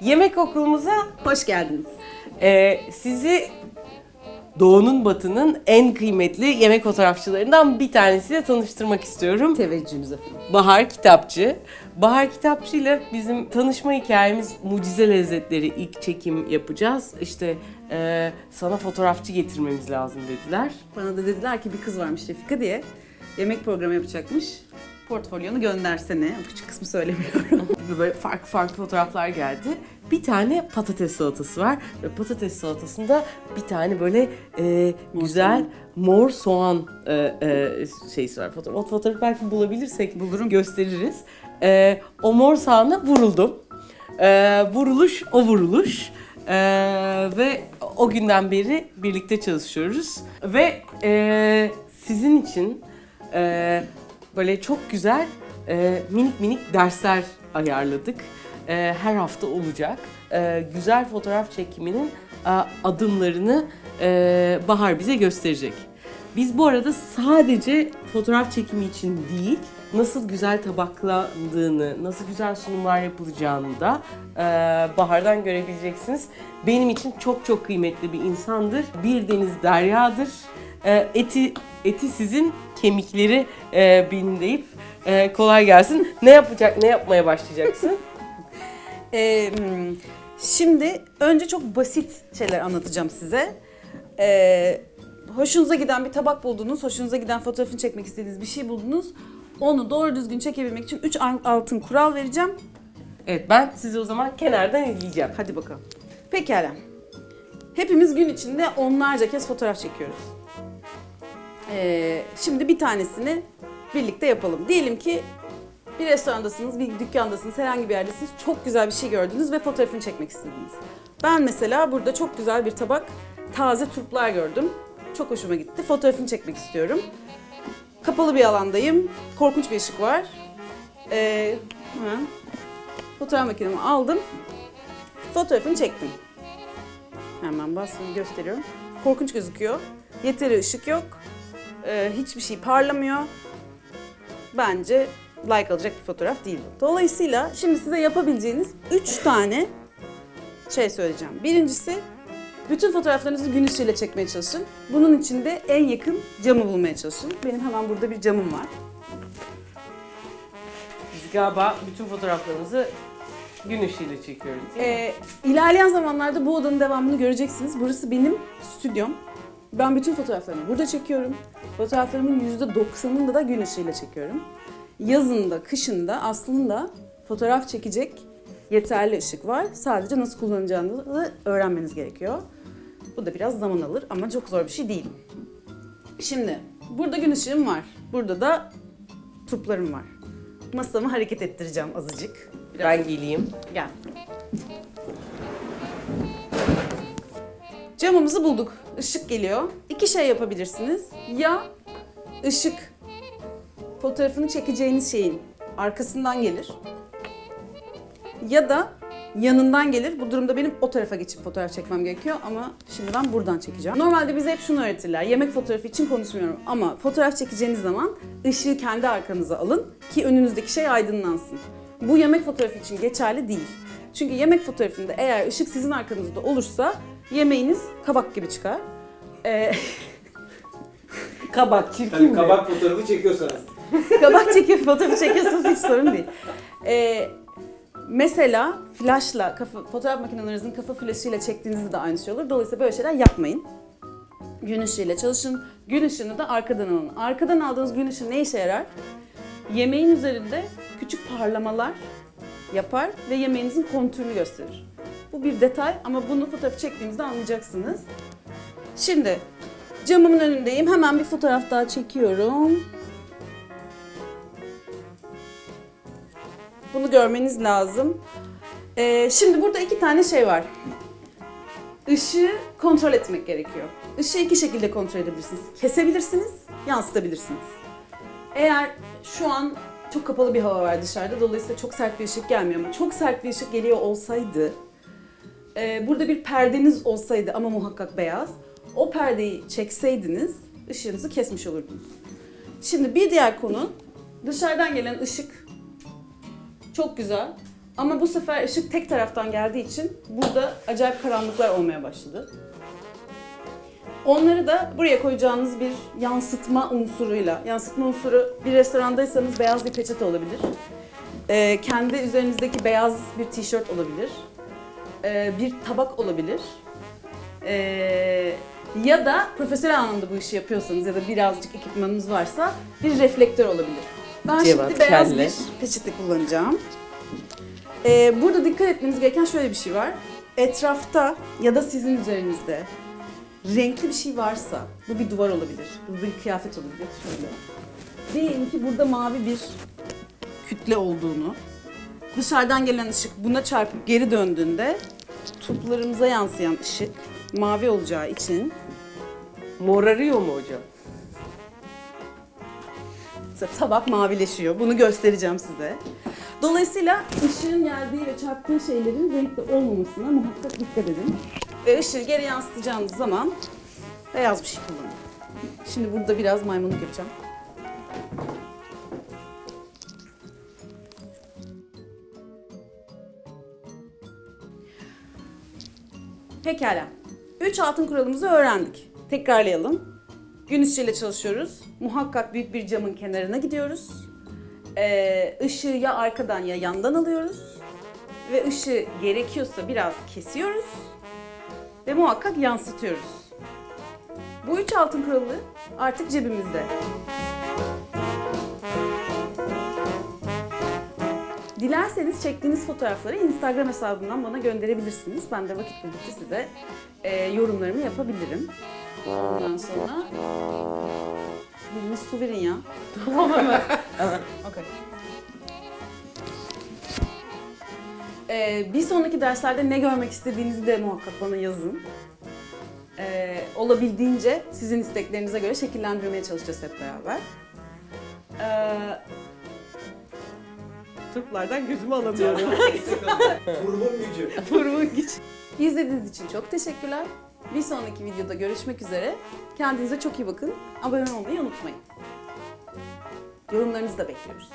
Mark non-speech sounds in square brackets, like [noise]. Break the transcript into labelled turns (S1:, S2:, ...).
S1: Yemek okulumuza
S2: Hoş geldiniz.
S1: e, sizi Doğu'nun Batı'nın en kıymetli yemek fotoğrafçılarından bir tanesiyle tanıştırmak istiyorum.
S2: Teveccühünüz efendim.
S1: Bahar Kitapçı. Bahar Kitapçı ile bizim tanışma hikayemiz Mucize Lezzetleri ilk çekim yapacağız. İşte e, sana fotoğrafçı getirmemiz lazım dediler.
S2: Bana da dediler ki bir kız varmış Refika diye. Yemek programı yapacakmış. Portfolyonu göndersene. O küçük kısmı söylemiyorum. [laughs]
S1: Böyle farklı farklı fotoğraflar geldi. Bir tane patates salatası var. Ve patates salatasında bir tane böyle e, güzel mor soğan e, e, şeysi var. Fotoğraf, o fotoğrafı belki bulabilirsek
S2: Bulurum.
S1: gösteririz. E, o mor soğana vuruldum. E, vuruluş o vuruluş. E, ve o günden beri birlikte çalışıyoruz. Ve e, sizin için e, böyle çok güzel e, minik minik dersler ayarladık. E, her hafta olacak. E, güzel fotoğraf çekiminin e, adımlarını e, Bahar bize gösterecek. Biz bu arada sadece fotoğraf çekimi için değil, nasıl güzel tabaklandığını, nasıl güzel sunumlar yapılacağını da e, Bahar'dan görebileceksiniz. Benim için çok çok kıymetli bir insandır. Bir deniz deryadır. E, eti eti sizin, kemikleri e, deyip e, kolay gelsin. Ne yapacak, ne yapmaya başlayacaksın? [laughs]
S2: Ee, hmm, şimdi önce çok basit şeyler anlatacağım size. Ee, hoşunuza giden bir tabak buldunuz, hoşunuza giden fotoğrafını çekmek istediğiniz bir şey buldunuz. Onu doğru düzgün çekebilmek için 3 altın kural vereceğim.
S1: Evet, ben sizi o zaman kenardan izleyeceğim.
S2: Hadi bakalım. Pekala. Hepimiz gün içinde onlarca kez fotoğraf çekiyoruz. Ee, şimdi bir tanesini birlikte yapalım. Diyelim ki bir restorandasınız, bir dükkandasınız, herhangi bir yerdesiniz. Çok güzel bir şey gördünüz ve fotoğrafını çekmek istediniz. Ben mesela burada çok güzel bir tabak taze turplar gördüm. Çok hoşuma gitti. Fotoğrafını çekmek istiyorum. Kapalı bir alandayım. Korkunç bir ışık var. Ee, hemen fotoğraf makinemi aldım. Fotoğrafını çektim. Hemen bastım gösteriyorum. Korkunç gözüküyor. Yeteri ışık yok. Ee, hiçbir şey parlamıyor. Bence like alacak bir fotoğraf değil bu. Dolayısıyla şimdi size yapabileceğiniz 3 tane şey söyleyeceğim. Birincisi bütün fotoğraflarınızı gün ışığıyla çekmeye çalışın. Bunun için de en yakın camı bulmaya çalışın. Benim hemen burada bir camım var.
S1: Biz galiba bütün fotoğraflarımızı gün ışığıyla çekiyoruz değil mi?
S2: Ee, ilerleyen zamanlarda bu odanın devamını göreceksiniz. Burası benim stüdyom. Ben bütün fotoğraflarımı burada çekiyorum. Fotoğraflarımın %90'ını da gün ışığıyla çekiyorum. Yazında, kışında aslında fotoğraf çekecek yeterli ışık var. Sadece nasıl kullanacağınızı öğrenmeniz gerekiyor. Bu da biraz zaman alır ama çok zor bir şey değil. Şimdi burada gün ışığım var. Burada da turplarım var. Masamı hareket ettireceğim azıcık. Biraz
S1: Ben geleyim.
S2: Gel. Camımızı bulduk. Işık geliyor. İki şey yapabilirsiniz. Ya ışık fotoğrafını çekeceğiniz şeyin arkasından gelir. Ya da yanından gelir. Bu durumda benim o tarafa geçip fotoğraf çekmem gerekiyor ama şimdi ben buradan çekeceğim. Normalde bize hep şunu öğretirler. Yemek fotoğrafı için konuşmuyorum ama fotoğraf çekeceğiniz zaman ışığı kendi arkanıza alın ki önünüzdeki şey aydınlansın. Bu yemek fotoğrafı için geçerli değil. Çünkü yemek fotoğrafında eğer ışık sizin arkanızda olursa yemeğiniz kabak gibi çıkar. Ee, [laughs]
S1: Kabak, çirkin
S3: Tabii
S1: mi?
S3: kabak fotoğrafı çekiyorsanız. [laughs]
S2: kabak çekip fotoğrafı çekiyorsanız hiç sorun değil. Ee, mesela flashla, kafa, fotoğraf makinelerinizin kafa flaşıyla çektiğinizde de aynı şey olur. Dolayısıyla böyle şeyler yapmayın. Gün ışığıyla çalışın. Gün ışığını da arkadan alın. Arkadan aldığınız gün ışığı ne işe yarar? Yemeğin üzerinde küçük parlamalar yapar ve yemeğinizin kontürünü gösterir. Bu bir detay ama bunu fotoğrafı çektiğinizde anlayacaksınız. Şimdi camımın önündeyim. Hemen bir fotoğraf daha çekiyorum. Bunu görmeniz lazım. Ee, şimdi burada iki tane şey var. Işığı kontrol etmek gerekiyor. Işığı iki şekilde kontrol edebilirsiniz. Kesebilirsiniz, yansıtabilirsiniz. Eğer şu an çok kapalı bir hava var dışarıda, dolayısıyla çok sert bir ışık gelmiyor ama çok sert bir ışık geliyor olsaydı, e, burada bir perdeniz olsaydı ama muhakkak beyaz, o perdeyi çekseydiniz ışığınızı kesmiş olurdunuz. Şimdi bir diğer konu, dışarıdan gelen ışık çok güzel Ama bu sefer ışık tek taraftan geldiği için burada acayip karanlıklar olmaya başladı. Onları da buraya koyacağınız bir yansıtma unsuruyla, yansıtma unsuru bir restorandaysanız beyaz bir peçete olabilir. Ee, kendi üzerinizdeki beyaz bir tişört olabilir. Ee, bir tabak olabilir. Ee, ya da profesyonel anlamda bu işi yapıyorsanız ya da birazcık ekipmanınız varsa bir reflektör olabilir. Ben
S1: Cevat,
S2: şimdi beyaz
S1: kelle.
S2: bir peçete kullanacağım. Ee, burada dikkat etmeniz gereken şöyle bir şey var. Etrafta ya da sizin üzerinizde renkli bir şey varsa, bu bir duvar olabilir, bu bir kıyafet olabilir. Şöyle. Diyelim ki burada mavi bir kütle olduğunu, dışarıdan gelen ışık buna çarpıp geri döndüğünde toplarımıza yansıyan ışık mavi olacağı için
S1: Morarıyor mu hocam?
S2: Mesela tabak mavileşiyor. Bunu göstereceğim size. Dolayısıyla ışığın geldiği ve çarptığı şeylerin renkli olmamasına muhakkak dikkat edin. Ve ışığı geri yansıtacağınız zaman beyaz bir şey kullanın. Şimdi burada biraz maymunluk yapacağım. Pekala. Üç altın kuralımızı öğrendik. Tekrarlayalım. Gün ışığıyla çalışıyoruz. Muhakkak büyük bir camın kenarına gidiyoruz. Ee, ışığı ya arkadan ya yandan alıyoruz. Ve ışığı gerekiyorsa biraz kesiyoruz. Ve muhakkak yansıtıyoruz. Bu üç altın kuralı artık cebimizde. Dilerseniz çektiğiniz fotoğrafları Instagram hesabından bana gönderebilirsiniz. Ben de vakit buldukça size e, yorumlarımı yapabilirim. Ondan sonra... Biriniz su verin ya. [laughs] Tamam hemen. Okey. Ee, bir sonraki derslerde ne görmek istediğinizi de muhakkak bana yazın. Ee, olabildiğince sizin isteklerinize göre şekillendirmeye çalışacağız hep beraber. Ee,
S1: Turplardan gözümü alamıyorum.
S3: Grubun [laughs] gücü.
S2: Turun gücü. İzlediğiniz için çok teşekkürler. Bir sonraki videoda görüşmek üzere. Kendinize çok iyi bakın. Abone olmayı unutmayın. Yorumlarınızı da bekliyoruz.